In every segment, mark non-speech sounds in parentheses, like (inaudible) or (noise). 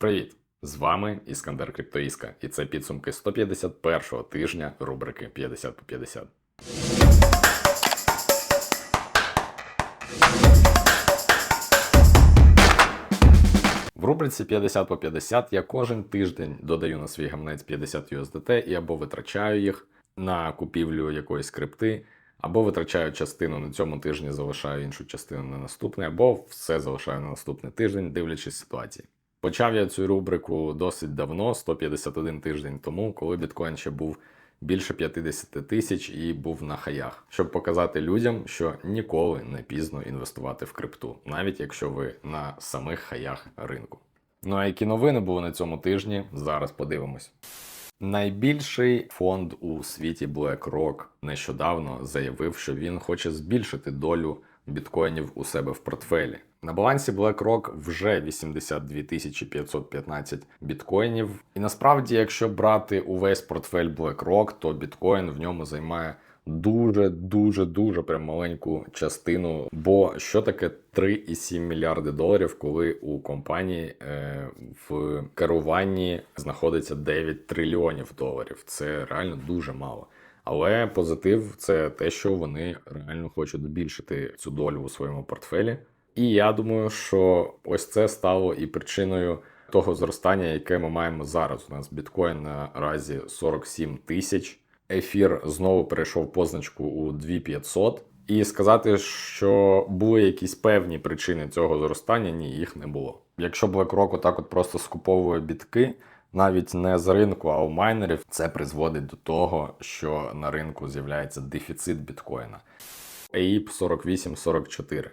Привіт! З вами Іскандер Криптоїска, і це підсумки 151-го тижня рубрики 50 по 50. В рубриці 50 по 50 я кожен тиждень додаю на свій гамнець 50 USDT і або витрачаю їх на купівлю якоїсь крипти, або витрачаю частину на цьому тижні, залишаю іншу частину на наступний, або все залишаю на наступний тиждень, дивлячись ситуації. Почав я цю рубрику досить давно, 151 тиждень тому, коли біткоін ще був більше 50 тисяч і був на хаях, щоб показати людям, що ніколи не пізно інвестувати в крипту, навіть якщо ви на самих хаях ринку. Ну а які новини були на цьому тижні? Зараз подивимось. Найбільший фонд у світі BlackRock нещодавно заявив, що він хоче збільшити долю біткоїнів у себе в портфелі. На балансі BlackRock вже 82 тисячі 515 біткоїнів. І насправді, якщо брати увесь портфель BlackRock, то біткоін в ньому займає дуже, дуже, дуже прям маленьку частину. Бо що таке 3,7 мільярди доларів, коли у компанії е, в керуванні знаходиться 9 трильйонів доларів? Це реально дуже мало. Але позитив це те, що вони реально хочуть збільшити цю долю у своєму портфелі. І я думаю, що ось це стало і причиною того зростання, яке ми маємо зараз. У нас біткоін наразі 47 тисяч. Ефір знову перейшов позначку у 2500. І сказати, що були якісь певні причини цього зростання, ні, їх не було. Якщо BlackRock отак от просто скуповує бітки, навіть не з ринку, а у майнерів, це призводить до того, що на ринку з'являється дефіцит біткоїна. AIP 4844.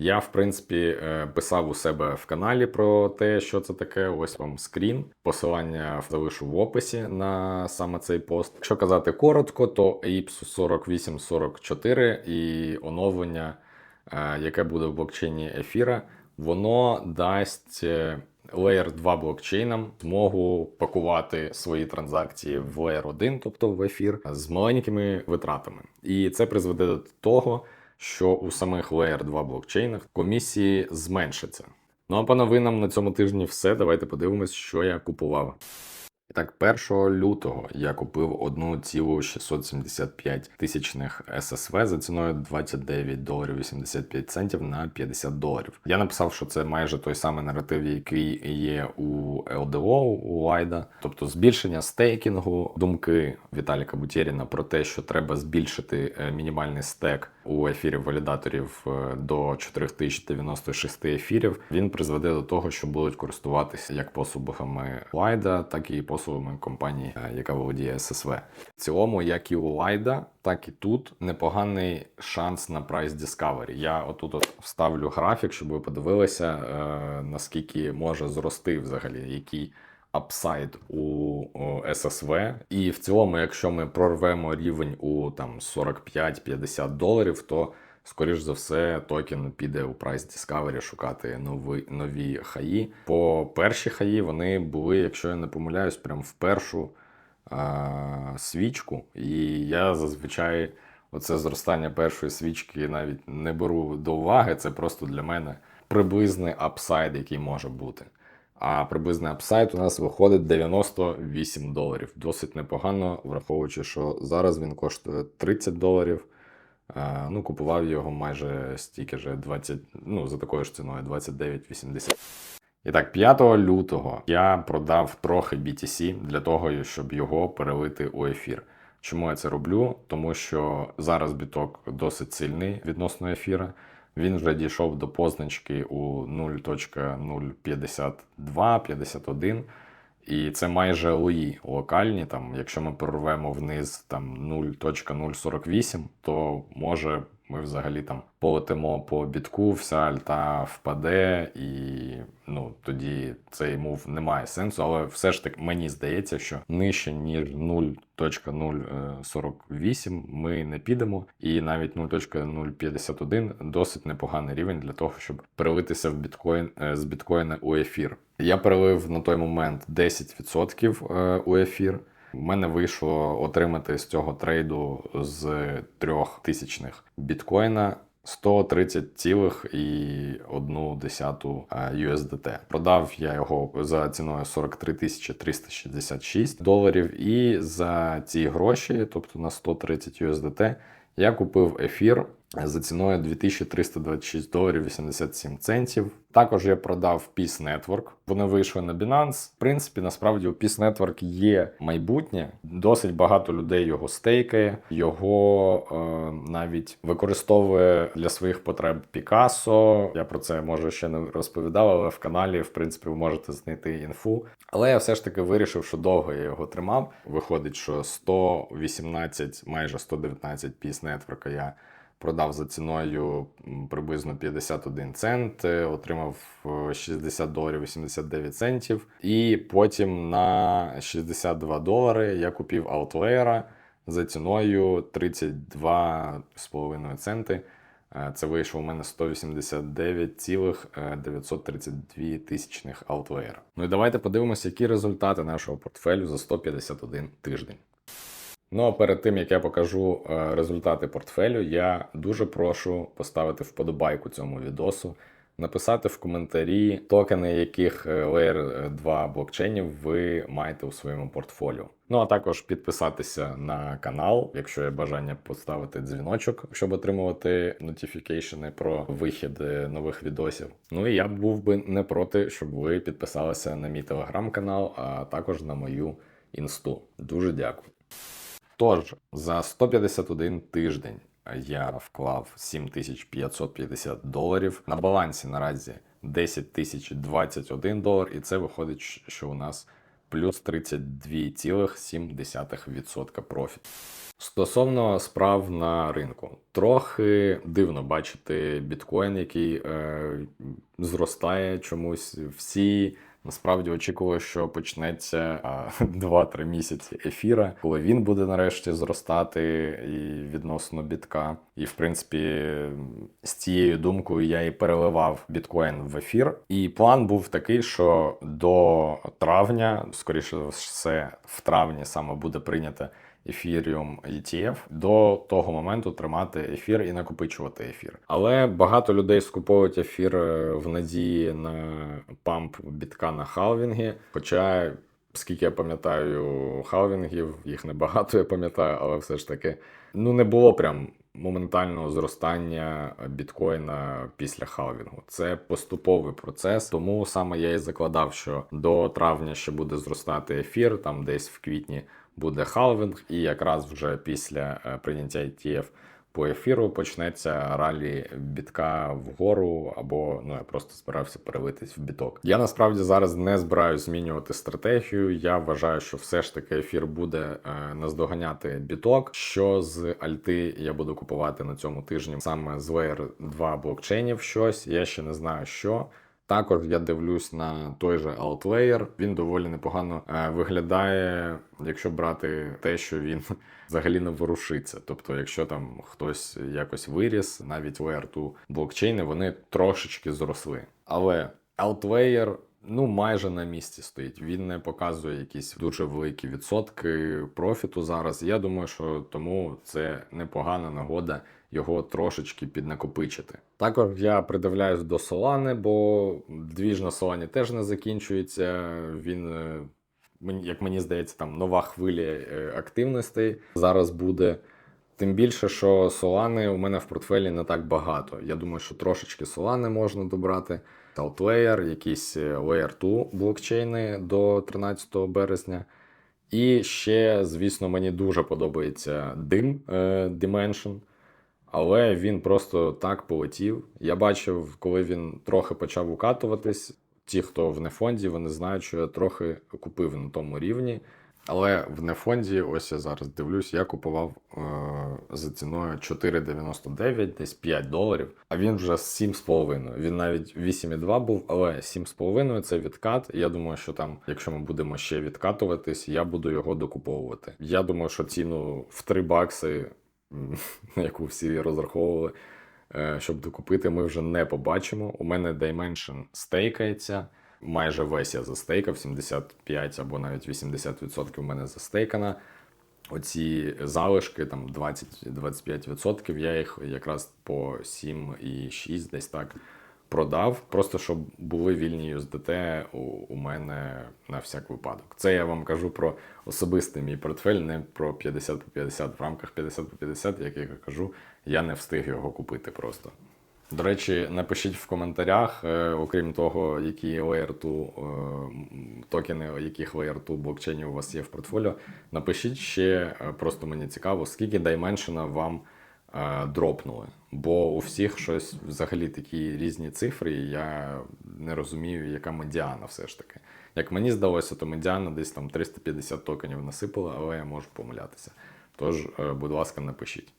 Я, в принципі, е, писав у себе в каналі про те, що це таке. Ось вам скрін. Посилання залишу в описі на саме цей пост. Якщо казати коротко, то AIP 4844 і оновлення, е, яке буде в блокчейні ефіра, воно дасть. е, Layer 2 блокчейнам змогу пакувати свої транзакції в Layer 1, тобто в ефір, з маленькими витратами. І це призведе до того, що у самих Layer 2 блокчейнах комісії зменшаться. Ну а по новинам на цьому тижні все. Давайте подивимось, що я купував. І так, 1 лютого я купив 1,675 тисячних SSV за ціною 29 доларів 85 центів на 50 доларів. Я написав, що це майже той самий наратив, який є у LDO, у Лайда, тобто збільшення стейкінгу, думки Віталіка Бутєріна про те, що треба збільшити е, мінімальний стек у ефірі валідаторів е, до 4096 ефірів. Він призведе до того, що будуть користуватися як пособами Лайда, так і пособами компанії, е, яка володіє SSV. В цілому, як і у Лайда, так і тут непоганий шанс на Price Discovery. Я отут от вставлю графік, щоб ви подивилися, е, наскільки може зрости взагалі, який апсайд у SSV. І в цілому, якщо ми прорвемо рівень у там 45-50 доларів, то Скоріш за все, токен піде у Price Discovery шукати нові нові хаї. По перші хаї вони були, якщо я не помиляюсь, прям в першу а, свічку. І я зазвичай оце зростання першої свічки навіть не беру до уваги. Це просто для мене приблизний апсайд, який може бути. А приблизний апсайд у нас виходить 98 доларів. Досить непогано, враховуючи, що зараз він коштує 30 доларів. Ну, купував його майже стільки ж 20, ну, за такою ж ціною 29,80. І так, 5 лютого я продав трохи BTC для того, щоб його перелити у ефір. Чому я це роблю? Тому що зараз біток досить сильний відносно ефіра. Він вже дійшов до позначки у 0.052-51. І це майже лої локальні. Там, Якщо ми прорвемо вниз там 0.048, то може ми взагалі там полетимо по бітку, вся альта впаде, і ну тоді цей мув не має сенсу. Але все ж таки мені здається, що нижче ніж 0.048 ми не підемо, і навіть 0.051 досить непоганий рівень для того, щоб перелитися в біткоін з біткоїна у ефір. Я перелив на той момент 10% у ефір. У мене вийшло отримати з цього трейду з трьох тисячних біткоїна 130,1 USDT. Продав я його за ціною 43 366 доларів, і за ці гроші, тобто на 130 USDT, я купив ефір за ціною 2326 доларів 87 центів. Також я продав Peace Network. Вони вийшли на Binance. В принципі, насправді у Peace Network є майбутнє. Досить багато людей його стейкає, його е, навіть використовує для своїх потреб Picasso. Я про це може ще не розповідав, але в каналі, в принципі, ви можете знайти інфу. Але я все ж таки вирішив, що довго я його тримав. Виходить, що 118, майже 119 Peace Network я продав за ціною приблизно 51 цент, е, отримав е, 60 доларів 89 центів. І потім на 62 долари я купив Outlayer за ціною 32,5 центи. Е, Це вийшло у мене 189,932 тисячних Outlayer. Ну і давайте подивимося, які результати нашого портфелю за 151 тиждень. Ну а перед тим як я покажу е, результати портфелю, я дуже прошу поставити вподобайку цьому відосу, написати в коментарі токени, яких е, Layer 2 блокчейнів ви маєте у своєму портфоліо. Ну а також підписатися на канал, якщо є бажання поставити дзвіночок, щоб отримувати нотіфікейшени про вихід е, нових відосів. Ну і я був би не проти, щоб ви підписалися на мій телеграм-канал, а також на мою інсту. Дуже дякую. Тож, за 151 тиждень я вклав 7550 доларів. На балансі наразі 10 тисяч 21 долар, і це виходить, що у нас плюс 32,7% профіт. Стосовно справ на ринку, трохи дивно бачити біткоін, який е, зростає чомусь. Всі насправді очікував, що почнеться а, (laughs) 2-3 місяці ефіра, коли він буде нарешті зростати і відносно бітка. І в принципі, з цією думкою я і переливав біткоін в ефір. І план був такий, що до травня, скоріше все, в травні саме буде прийнято Ethereum ETF, до того моменту тримати ефір і накопичувати ефір. Але багато людей скуповують ефір е, в надії на памп бітка на халвінги. Хоча, скільки я пам'ятаю, халвінгів, їх небагато, я пам'ятаю, але все ж таки ну не було прям. Моментального зростання біткоїна після халвінгу. Це поступовий процес, тому саме я і закладав, що до травня ще буде зростати ефір, там десь в квітні буде халвінг, і якраз вже після е, прийняття ETF по ефіру почнеться ралі бітка вгору, або ну я просто збирався перелитись в біток. Я насправді зараз не збираюсь змінювати стратегію. Я вважаю, що все ж таки ефір буде е, наздоганяти біток. Що з альти я буду купувати на цьому тижні саме з Layer 2 блокчейнів щось. Я ще не знаю що. Також я дивлюсь на той же Outlayer. Він доволі непогано е, виглядає, якщо брати те, що він (laughs) взагалі не ворушиться. Тобто, якщо там хтось якось виріс, навіть Layer 2 блокчейни, вони трошечки зросли. Але Outlayer ну майже на місці стоїть. Він не показує якісь дуже великі відсотки профіту зараз. Я думаю, що тому це непогана нагода його трошечки піднакопичити. Також я придивляюсь до Solana, бо двіж на Solana теж не закінчується. Він, е, як мені здається, там нова хвиля е, активностей зараз буде. Тим більше, що Solana у мене в портфелі не так багато. Я думаю, що трошечки Solana можна добрати. Outlayer, якісь е, Layer 2 блокчейни до 13 березня. І ще, звісно, мені дуже подобається дим е, Dimension. Але він просто так полетів. Я бачив, коли він трохи почав укатуватись. Ті, хто в нефонді, вони знають, що я трохи купив на тому рівні. Але в нефонді, ось я зараз дивлюсь, я купував е, за ціною 4,99, десь 5 доларів, а він вже з 7,5. Він навіть 8,2 був, але 7,5 це відкат. Я думаю, що там, якщо ми будемо ще відкатуватись, я буду його докуповувати. Я думаю, що ціну в 3 бакси, на (laughs) яку всі розраховували, е, щоб докупити, ми вже не побачимо. У мене Dimension стейкається. Майже весь я застейкав, 75 або навіть 80% у мене застейкана. оці залишки, там 20-25%, я їх якраз по 7,6 десь так продав, просто щоб були вільні USDT у, у мене на всяк випадок. Це я вам кажу про особистий мій портфель, не про 50 по 50. В рамках 50 по 50, як я кажу, я не встиг його купити просто. До речі, напишіть в коментарях, е, окрім того, які Layer 2, е, токени, яких Layer 2 блокчейнів у вас є в портфоліо. Напишіть ще, е, просто мені цікаво, скільки Dimension вам дропнули. Бо у всіх щось взагалі такі різні цифри, і я не розумію, яка медіана все ж таки. Як мені здалося, то медіана десь там 350 токенів насипала, але я можу помилятися. Тож, будь ласка, напишіть.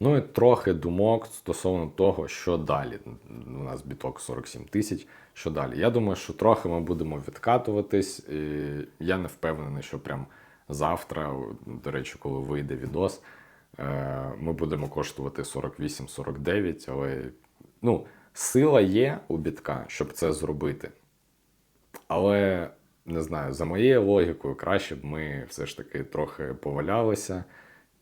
Ну і трохи думок стосовно того, що далі. У нас біток 47 тисяч. Що далі? Я думаю, що трохи ми будемо відкатуватись. І я не впевнений, що прям завтра, до речі, коли вийде відос, е, ми будемо коштувати 48-49, але ну, сила є у бітка, щоб це зробити. Але не знаю, за моєю логікою, краще б ми все ж таки трохи повалялися,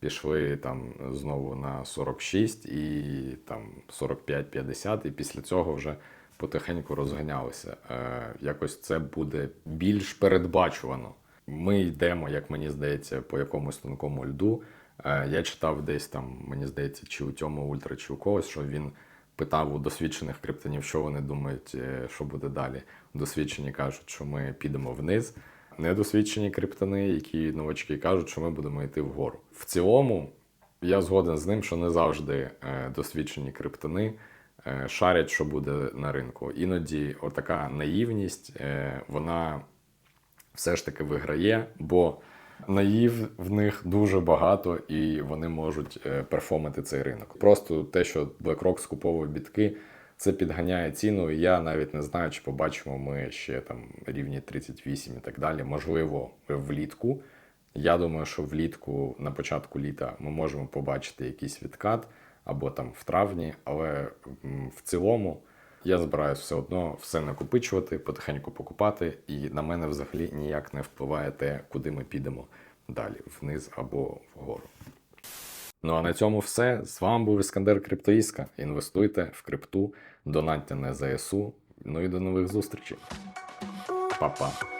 пішли там знову на 46 і там 45-50, і після цього вже потихеньку розганялися. Е, якось це буде більш передбачувано. Ми йдемо, як мені здається, по якомусь тонкому льду. Е, я читав десь там, мені здається, чи у Тьоми Ультра, чи у когось, що він питав у досвідчених криптонів, що вони думають, е, що буде далі. Досвідчені кажуть, що ми підемо вниз. Недосвідчені криптони, які новачки кажуть, що ми будемо йти вгору. В цілому, я згоден з ним, що не завжди е, досвідчені криптони е, шарять, що буде на ринку. Іноді отака наївність, е, вона все ж таки виграє, бо наїв в них дуже багато, і вони можуть перформити цей ринок. Просто те, що BlackRock скуповує бітки, це підганяє ціну. І я навіть не знаю, чи побачимо ми ще там рівні 38 і так далі. Можливо, влітку. Я думаю, що влітку на початку літа ми можемо побачити якийсь відкат або там в травні, але в цілому я збираюсь все одно все накопичувати, потихеньку покупати, і на мене взагалі ніяк не впливає те, куди ми підемо далі, вниз або вгору. Ну а на цьому все. З вами був Іскандер Криптоїска. Інвестуйте в крипту, донатьте на ЗСУ. Ну і до нових зустрічей. Па-па.